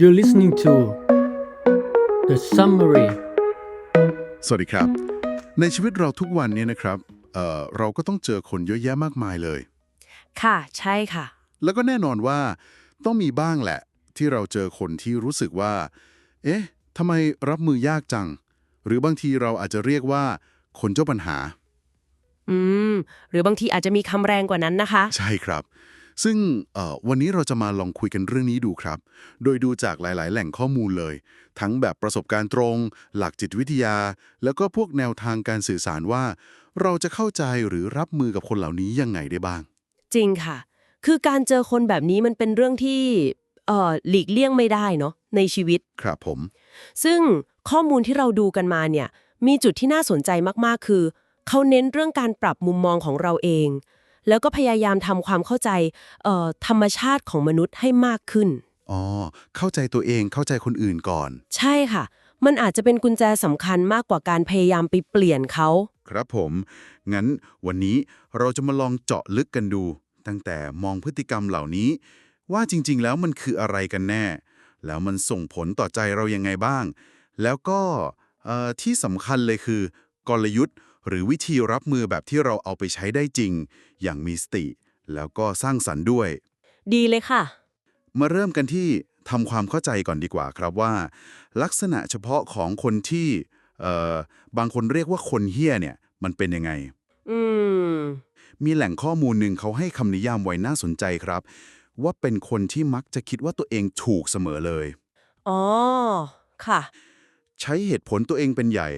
You're listening to The Summary สวัสดีครับ ในชีวิตเราทุกวันนี้นะครับเอ่อเราก็ต้องเจอคนเยอะแยะมากมายเลย ค่ะ ใช่ค่ะ แล้วก็แน่นอนว่าต้องมีบ้างแหละ ที่เราเจอคนที่รู้สึกว่า เอ๊ะทำไมรับมือยากจัง หรือบางทีเราอาจจะเรียกว่า คนเจ้าปัญหา อืม หรือบางทีอาจจะมีคำแรงกว่านั้นนะคะ ใช่ครับ ซึ่งเอ่อวันนี้เราจะมาลองคุยกันเรื่องนี้ดูครับ โดยดูจากหลาย ๆ แหล่งข้อมูลเลย ทั้งแบบประสบการณ์ตรง หลักจิตวิทยา แล้วก็พวกแนวทางการสื่อสารว่า เราจะเข้าใจหรือรับมือกับคนเหล่านี้ยังไงได้บ้าง จริงค่ะ คือการเจอคนแบบนี้มันเป็นเรื่องที่เอ่อหลีกเลี่ยงไม่ได้เนาะในชีวิต ครับผม ซึ่งข้อมูลที่เราดูกันมาเนี่ยมีจุดที่น่าสนใจมาก ๆ คือ เขาเน้นเรื่องการปรับมุมมองของเราเอง แล้วก็พยายามทำความเข้าใจเอ่อธรรมชาติของมนุษย์ให้มากขึ้น อ๋อ เข้าใจตัวเองเข้าใจคนอื่นก่อน ใช่ค่ะ มันอาจจะเป็นกุญแจสำคัญมากกว่าการพยายามไปเปลี่ยนเขา ครับผม งั้นวันนี้เราจะมาลองเจาะลึกกันดู ตั้งแต่มองพฤติกรรมเหล่านี้ ว่าจริง ๆ แล้วมันคืออะไรกันแน่ แล้วมันส่งผลต่อใจเรายังไงบ้าง แล้วก็เอ่อที่สำคัญเลยคือกลยุทธ์ หรือวิธีรับมือแบบที่เราเอาไปใช้ได้จริง อย่างมีสติ แล้วก็สร้างสรรค์ด้วย ดีเลยค่ะ มาเริ่มกันที่ทำความเข้าใจก่อนดีกว่าครับว่า ลักษณะเฉพาะของคนที่เอ่อบางคนเรียกว่าคนเฮี้ยเนี่ย มันเป็นยังไง อืม มีแหล่งข้อมูลหนึ่งเขาให้คำนิยามไว้น่าสนใจครับ ว่าเป็นคนที่มักจะคิดว่าตัวเองถูกเสมอเลย อ๋อ ค่ะ ใช้เหตุผลตัวเองเป็นใหญ่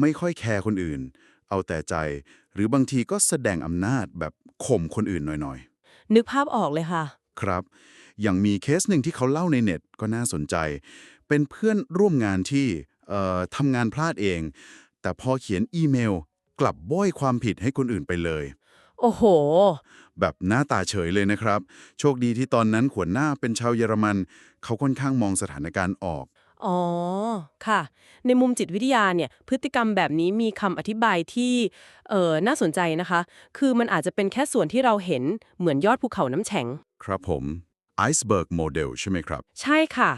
ไม่ค่อยแคร์คนอื่น เอาแต่ใจ หรือบางทีก็แสดงอำนาจแบบข่มคนอื่นหน่อยนึกภาพออกเลยค่ะ ๆ ครับ อย่างมีเคสหนึ่งที่เขาเล่าในเน็ตก็น่าสนใจ เป็นเพื่อนร่วมงานที่เอ่อทำงานพลาดเอง แต่พอเขียนอีเมล กลับบ้อยความผิดให้คนอื่นไปเลย โอ้โห แบบหน้าตาเฉยเลยนะครับ โชคดีที่ตอนนั้นขวนหน้าเป็นชาวเยอรมัน เขาค่อนข้างมองสถานการณ์ออก อ๋อ ค่ะ ในมุมจิตวิทยาเนี่ย พฤติกรรมแบบนี้มีคำอธิบายที่เอ่อน่าสนใจนะคะ คือมันอาจจะเป็นแค่ส่วนที่เราเห็นเหมือนยอดภูเขาน้ำแข็ง ครับผมไอซ์เบิร์กโมเดลใช่ไหมครับ ใช่ค่ะ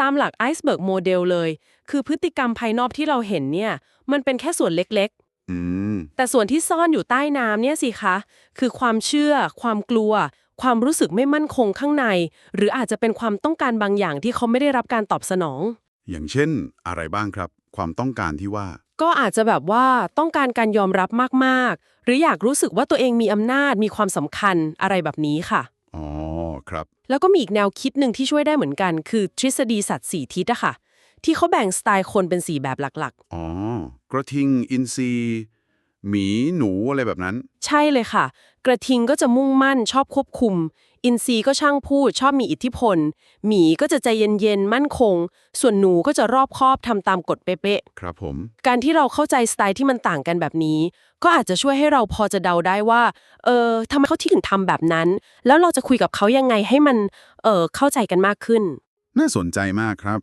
ตามหลักไอซ์เบิร์กโมเดลเลย คือพฤติกรรมภายนอกที่เราเห็นเนี่ย มันเป็นแค่ส่วนเล็กอืม ๆ แต่ส่วนที่ซ่อนอยู่ใต้น้ำเนี่ยสิคะ คือความเชื่อ ความกลัว ความรู้สึกไม่มั่นคงข้างใน หรืออาจจะเป็นความต้องการบางอย่างที่เขาไม่ได้รับการตอบสนอง อย่างเช่น อะไรบ้างครับ ความต้องการที่ว่า ก็อาจจะแบบว่าต้องการการยอมรับมากๆ หรืออยากรู้สึกว่าตัวเองมีอำนาจมีความสำคัญอะไรแบบนี้ค่ะอ๋อครับ แล้วก็มีอีกแนวคิดหนึ่งที่ช่วยได้เหมือนกัน คือทฤษฎีสัตว์สีทิศอะค่ะ ที่เขาแบ่งสไตล์คนเป็นสีแบบหลักอ๋อกระทิงอินทรี หมีหนูอะไรแบบนั้นๆใช่เลยค่ะ กระทิงก็จะมุ่งมั่นชอบควบคุม อินทรีก็ช่างพูดชอบมีอิทธิพล หมีก็จะใจเย็นๆ มั่นคง ส่วนหนูก็จะรอบคอบทำตามกฎเป๊ะๆ ครับผม การที่เราเข้าใจสไตล์ที่มันต่างกันแบบนี้ ก็อาจจะช่วยให้เราพอจะเดาได้ว่า เออทำไมเขาถึงทำแบบนั้น แล้วเราจะคุยกับเขายังไงให้มัน เออเข้าใจกันมากขึ้น น่าสนใจมากครับ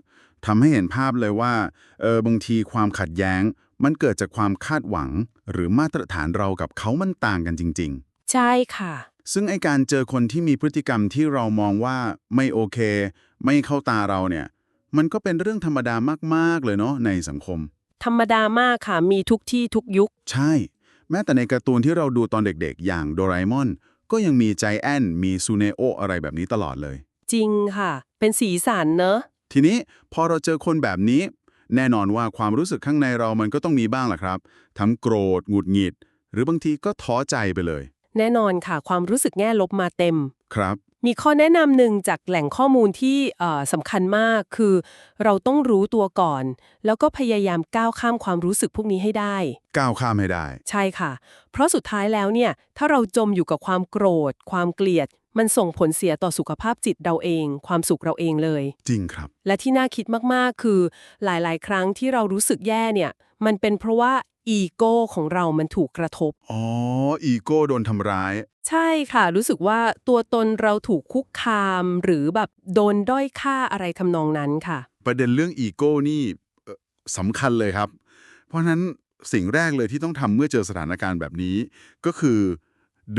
ทำให้เห็นภาพเลยว่า เออบางทีความขัดแย้ง มันเกิดจากความคาดหวัง หรือมาตรฐานเรากับเขามันต่างกันจริง ๆ ใช่ค่ะ ซึ่งไอการเจอคนที่มีพฤติกรรมที่เรามองว่าไม่โอเค ไม่เข้าตาเราเนี่ย มันก็เป็นเรื่องธรรมดามาก ๆ เลยเนาะในสังคม ธรรมดามากค่ะ มีทุกที่ทุกยุค ใช่ แม้แต่ในการ์ตูนที่เราดูตอนเด็กๆ อย่างโดราเอมอน ก็ยังมีใจแอนมีซูเนโออะไรแบบนี้ตลอดเลย จริงค่ะ เป็นสีสันเนอะทีนี้พอเราเจอคนแบบนี้ แน่นอนว่าความรู้สึกข้างในเรามันก็ต้องมีบ้างแหละครับ ทั้งโกรธ หงุดหงิด หรือบางทีก็ท้อใจไปเลย แน่นอนค่ะ ความรู้สึกแง่ลบมาเต็ม ครับ มีข้อแนะนำหนึ่งจากแหล่งข้อมูลที่เอ่อสำคัญมากคือ เราต้องรู้ตัวก่อน แล้วก็พยายามก้าวข้ามความรู้สึกพวกนี้ให้ได้ ก้าวข้ามให้ได้ ใช่ค่ะ เพราะสุดท้ายแล้วเนี่ย ถ้าเราจมอยู่กับความโกรธ ความเกลียด มันส่งผลเสียต่อสุขภาพจิตเราเอง ความสุขเราเองเลย จริงครับ และที่น่าคิดมากๆ คือหลายๆ ครั้งที่เรารู้สึกแย่เนี่ย มันเป็นเพราะว่าอีโก้ของเรามันถูกกระทบ อ๋อ อีโก้โดนทำร้าย ใช่ค่ะ รู้สึกว่าตัวตนเราถูกคุกคาม หรือแบบโดนด้อยค่าอะไรทำนองนั้นค่ะ ประเด็นเรื่องอีโก้นี่เอ่อสำคัญเลยครับ เพราะฉะนั้นสิ่งแรกเลยที่ต้องทำเมื่อเจอสถานการณ์แบบนี้ ก็คือ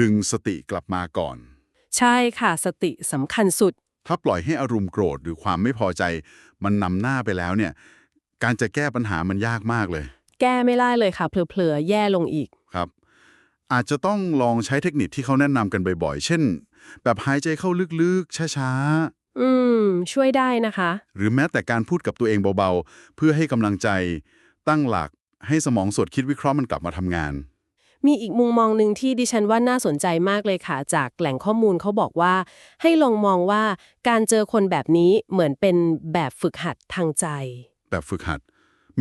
ดึงสติกลับมาก่อน ใช่ค่ะสติสำคัญสุด ถ้าปล่อยให้อารมณ์โกรธหรือความไม่พอใจ มันนำหน้าไปแล้วเนี่ย การจะแก้ปัญหามันยากมากเลย แก้ไม่ได้เลยค่ะเผลอๆแย่ลงอีกครับ อาจจะต้องลองใช้เทคนิคที่เขาแนะนำกันบ่อยๆ เช่น แบบหายใจเข้าลึกๆช้าอืม ช่วยได้นะคะๆหรือแม้แต่การพูดกับตัวเองเบาๆ เพื่อให้กำลังใจ ตั้งหลักให้สมองสดคิดวิเคราะห์มันกลับมาทำงาน มีอีกมุมมองหนึ่งที่ดิฉันว่าน่าสนใจมากเลยค่ะ จากแหล่งข้อมูลเขาบอกว่า ให้ลองมองว่าการเจอคนแบบนี้เหมือนเป็นแบบฝึกหัดทางใจ แบบฝึกหัด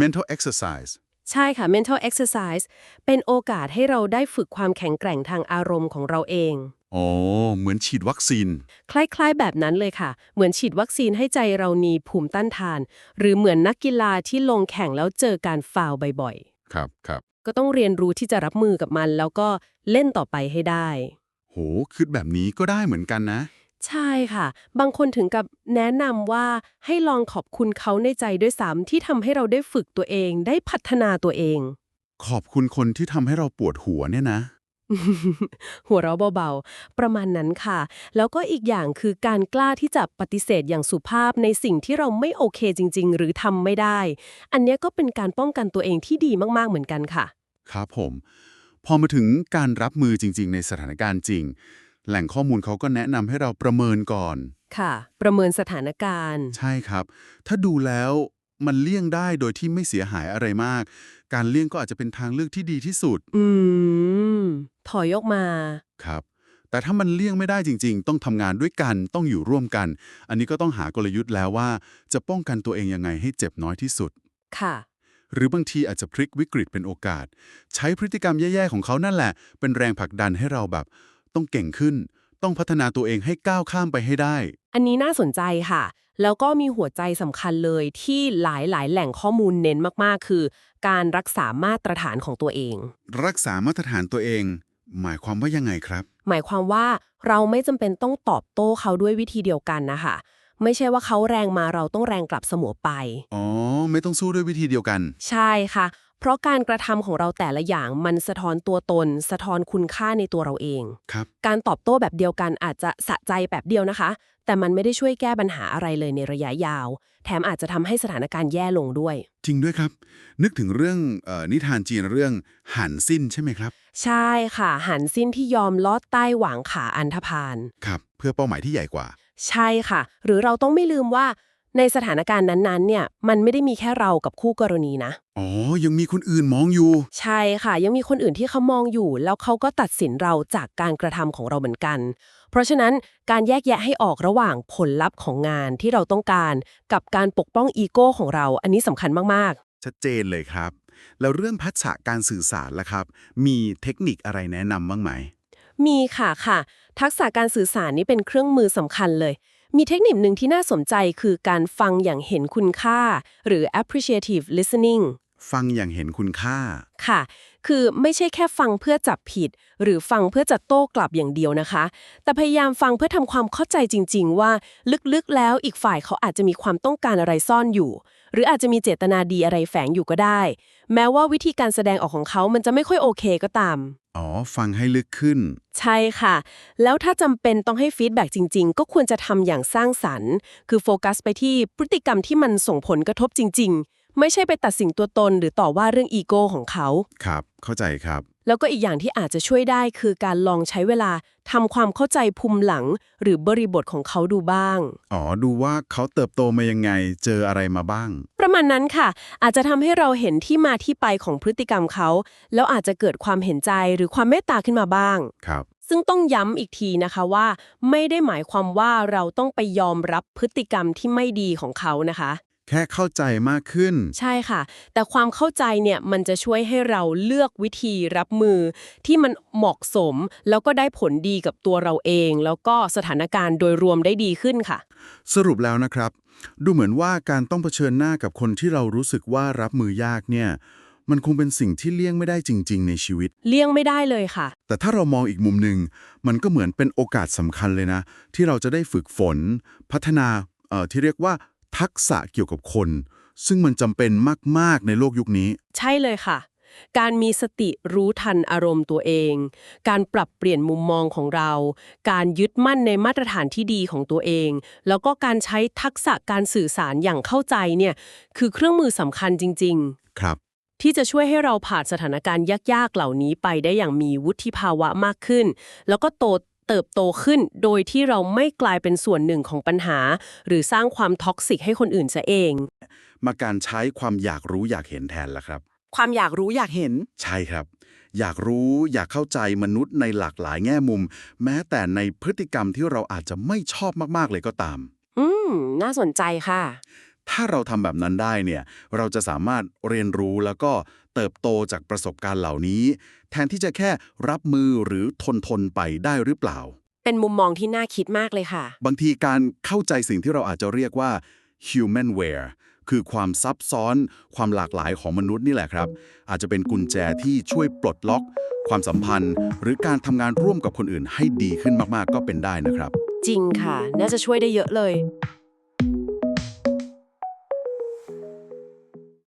mental exercise ใช่ค่ะ mental exercise เป็นโอกาสให้เราได้ฝึกความแข็งแกร่งทางอารมณ์ของเราเอง อ๋อ เหมือนฉีดวัคซีน คล้ายๆ แบบนั้นเลยค่ะ เหมือนฉีดวัคซีนให้ใจเรามีภูมิต้านทาน หรือเหมือนนักกีฬาที่ลงแข่งแล้วเจอการฟาวล์บ่อยครับครับๆ ก็ต้องเรียนรู้ที่จะรับมือกับมัน แล้วก็เล่นต่อไปให้ได้ โหคิดแบบนี้ก็ได้เหมือนกันนะ ใช่ค่ะ บางคนถึงกับแนะนำว่าให้ลองขอบคุณเขาในใจด้วยซ้ำที่ทำให้เราได้ฝึกตัวเองได้พัฒนาตัวเอง ขอบคุณคนที่ทำให้เราปวดหัวเนี่ยนะ หัวเราะเบาๆ ประมาณนั้นค่ะ แล้วก็อีกอย่างคือการกล้าที่จะปฏิเสธอย่างสุภาพในสิ่งที่เราไม่โอเคจริง ๆ หรือทำไม่ได้ อันเนี้ยก็เป็นการป้องกันตัวเองที่ดีมากๆเหมือนกันค่ะ ครับผม พอมาถึงการรับมือจริง ๆ ในสถานการณ์จริง แหล่งข้อมูลเขาก็แนะนำให้เราประเมินก่อน ค่ะ ประเมินสถานการณ์ ใช่ครับ ถ้าดูแล้วมันเลี่ยงได้โดยที่ไม่เสียหายอะไรมาก การเลี่ยงก็อาจจะเป็นทางเลือกที่ดีที่สุดอืม ถอยออกมา ครับ แต่ถ้ามันเลี่ยงไม่ได้จริง ๆ ต้องทำงานด้วยกันต้องอยู่ร่วมกัน อันนี้ก็ต้องหากลยุทธ์แล้วว่า จะป้องกันตัวเองยังไงให้เจ็บน้อยที่สุด ค่ะ หรือบางทีอาจจะพลิกวิกฤตเป็นโอกาส ใช้พฤติกรรมแย่ๆของเขานั่นแหละ เป็นแรงผลักดันให้เราแบบ ต้องเก่งขึ้น ต้องพัฒนาตัวเองให้ก้าวข้ามไปให้ได้ อันนี้น่าสนใจค่ะ แล้วก็มีหัวใจสำคัญเลยที่หลายๆ แหล่งข้อมูลเน้นมากๆ คือ การรักษามาตรฐานของตัวเอง รักษามาตรฐานตัวเอง หมายความว่ายังไงครับ หมายความว่าเราไม่จำเป็นต้องตอบโต้เขาด้วยวิธีเดียวกันนะคะ ไม่ใช่ว่าเขาแรงมาเราต้องแรงกลับเสมอไป อ๋อ ไม่ต้องสู้ด้วยวิธีเดียวกัน ใช่ค่ะ เพราะการกระทำของเราแต่ละอย่างมันสะท้อนตัวตน สะท้อนคุณค่าในตัวเราเอง ครับ การตอบโต้แบบเดียวกันอาจจะสะใจแบบเดียวนะคะ แต่มันไม่ได้ช่วยแก้ปัญหาอะไรเลยในระยะยาว แถมอาจจะทำให้สถานการณ์แย่ลงด้วย จริงด้วยครับ นึกถึงเรื่องเออนิทานจีนเรื่องหันสิ้นใช่ไหมครับ ใช่ค่ะ หันสิ้นที่ยอมลอดใต้หวางขาอันธพาล ครับ เพื่อเป้าหมายที่ใหญ่กว่า ใช่ค่ะ หรือเราต้องไม่ลืมว่าในสถานการณ์นั้นๆ เนี่ย มันไม่ได้มีแค่เรากับคู่กรณีนะ อ๋อ ยังมีคนอื่นมองอยู่ ใช่ค่ะ ยังมีคนอื่นที่เขามองอยู่ แล้วเขาก็ตัดสินเราจากการกระทำของเราเหมือนกัน เพราะฉะนั้นการแยกแยะให้ออกระหว่างผลลัพธ์ของงานที่เราต้องการ กับการปกป้องอีโก้ของเรา อันนี้สำคัญมากชัดเจนเลยครับ แล้วเรื่องพัฒนาการสื่อสารล่ะครับ มีเทคนิคอะไรแนะนำบ้างไหมๆมีค่ะค่ะ ทักษะการสื่อสารนี่เป็นเครื่องมือสำคัญเลย มีเทคนิคหนึ่งที่น่าสนใจคือการฟังอย่างเห็นคุณค่า หรือ appreciative listening ฟังอย่างเห็นคุณค่า ค่ะ คือไม่ใช่แค่ฟังเพื่อจับผิด หรือฟังเพื่อจะโต้กลับอย่างเดียวนะคะ แต่พยายามฟังเพื่อทำความเข้าใจจริง ๆ ว่า ลึกๆ แล้วอีกฝ่ายเขาอาจจะมีความต้องการอะไรซ่อนอยู่ หรืออาจจะมีเจตนาดีอะไรแฝงอยู่ก็ได้ แม้ว่าวิธีการแสดงออกของเขามันจะไม่ค่อยโอเคก็ตาม อ๋อ ฟังให้ลึกขึ้น ใช่ค่ะ แล้วถ้าจำเป็นต้องให้ฟีดแบ็กจริง ๆ ก็ควรจะทำอย่างสร้างสรรค์ คือโฟกัสไปที่พฤติกรรมที่มันส่งผลกระทบจริง ๆ ไม่ใช่ไปตัดสินตัวตนหรือต่อว่าเรื่องอีโก้ของเขา ครับ เข้าใจครับ แล้วก็อีกอย่างที่อาจจะช่วยได้คือการลองใช้เวลาทำความเข้าใจภูมิหลัง หรือบริบทของเขาดูบ้าง อ๋อ ดูว่าเขาเติบโตมายังไง เจออะไรมาบ้าง ประมาณนั้นค่ะ อาจจะทำให้เราเห็นที่มาที่ไปของพฤติกรรมเขา แล้วอาจจะเกิดความเห็นใจหรือความเมตตาขึ้นมาบ้าง ครับ ซึ่งต้องย้ำอีกทีนะคะว่า ไม่ได้หมายความว่าเราต้องไปยอมรับพฤติกรรมที่ไม่ดีของเขานะคะ แค่เข้าใจมากขึ้น ใช่ค่ะ แต่ความเข้าใจเนี่ยมันจะช่วยให้เราเลือกวิธีรับมือ ที่มันเหมาะสม แล้วก็ได้ผลดีกับตัวเราเอง แล้วก็สถานการณ์โดยรวมได้ดีขึ้นค่ะ สรุปแล้วนะครับ ดูเหมือนว่าการต้องเผชิญหน้ากับคนที่เรารู้สึกว่ารับมือยากเนี่ย มันคงเป็นสิ่งที่เลี่ยงไม่ได้จริง ๆ ในชีวิต เลี่ยงไม่ได้เลยค่ะ แต่ถ้าเรามองอีกมุมหนึ่งมันก็เหมือนเป็นโอกาสสำคัญเลยนะ ที่เราจะได้ฝึกฝน พัฒนาเอ่อที่เรียกว่า ทักษะเกี่ยวกับคน ซึ่งมันจำเป็นมาก ๆ ในโลกยุคนี้ ใช่เลยค่ะ การมีสติรู้ทันอารมณ์ตัวเอง การปรับเปลี่ยนมุมมองของเรา การยึดมั่นในมาตรฐานที่ดีของตัวเอง แล้วก็การใช้ทักษะการสื่อสารอย่างเข้าใจเนี่ย คือเครื่องมือสำคัญจริง ๆ ครับ ที่จะช่วยให้เราผ่านสถานการณ์ยากๆ เหล่านี้ไปได้อย่างมีวุฒิภาวะมากขึ้น แล้วก็โต เติบโตขึ้น โดยที่เราไม่กลายเป็นส่วนหนึ่งของปัญหา หรือสร้างความท็อกซิกให้คนอื่นซะเอง มาการใช้ความอยากรู้อยากเห็นแทนละครับ ความอยากรู้อยากเห็น ใช่ครับ อยากรู้อยากเข้าใจมนุษย์ในหลากหลายแง่มุม แม้แต่ในพฤติกรรมที่เราอาจจะไม่ชอบมากๆเลยก็ตาม อืม น่าสนใจค่ะ ถ้าเราทำแบบนั้นได้เนี่ย เราจะสามารถเรียนรู้แล้วก็ เติบโตจากประสบการณ์เหล่านี้ แทนที่จะแค่รับมือหรือทนทนๆไปได้หรือเปล่า เป็นมุมมองที่น่าคิดมากเลยค่ะ บางทีการเข้าใจสิ่งที่เราอาจจะเรียกว่า humanware คือความซับซ้อน ความหลากหลายของมนุษย์นี่แหละครับ อาจจะเป็นกุญแจที่ช่วยปลดล็อก ความสัมพันธ์ หรือการทำงานร่วมกับคนอื่นให้ดีขึ้นมากๆก็เป็นได้นะครับ จริงค่ะ น่าจะช่วยได้เยอะเลย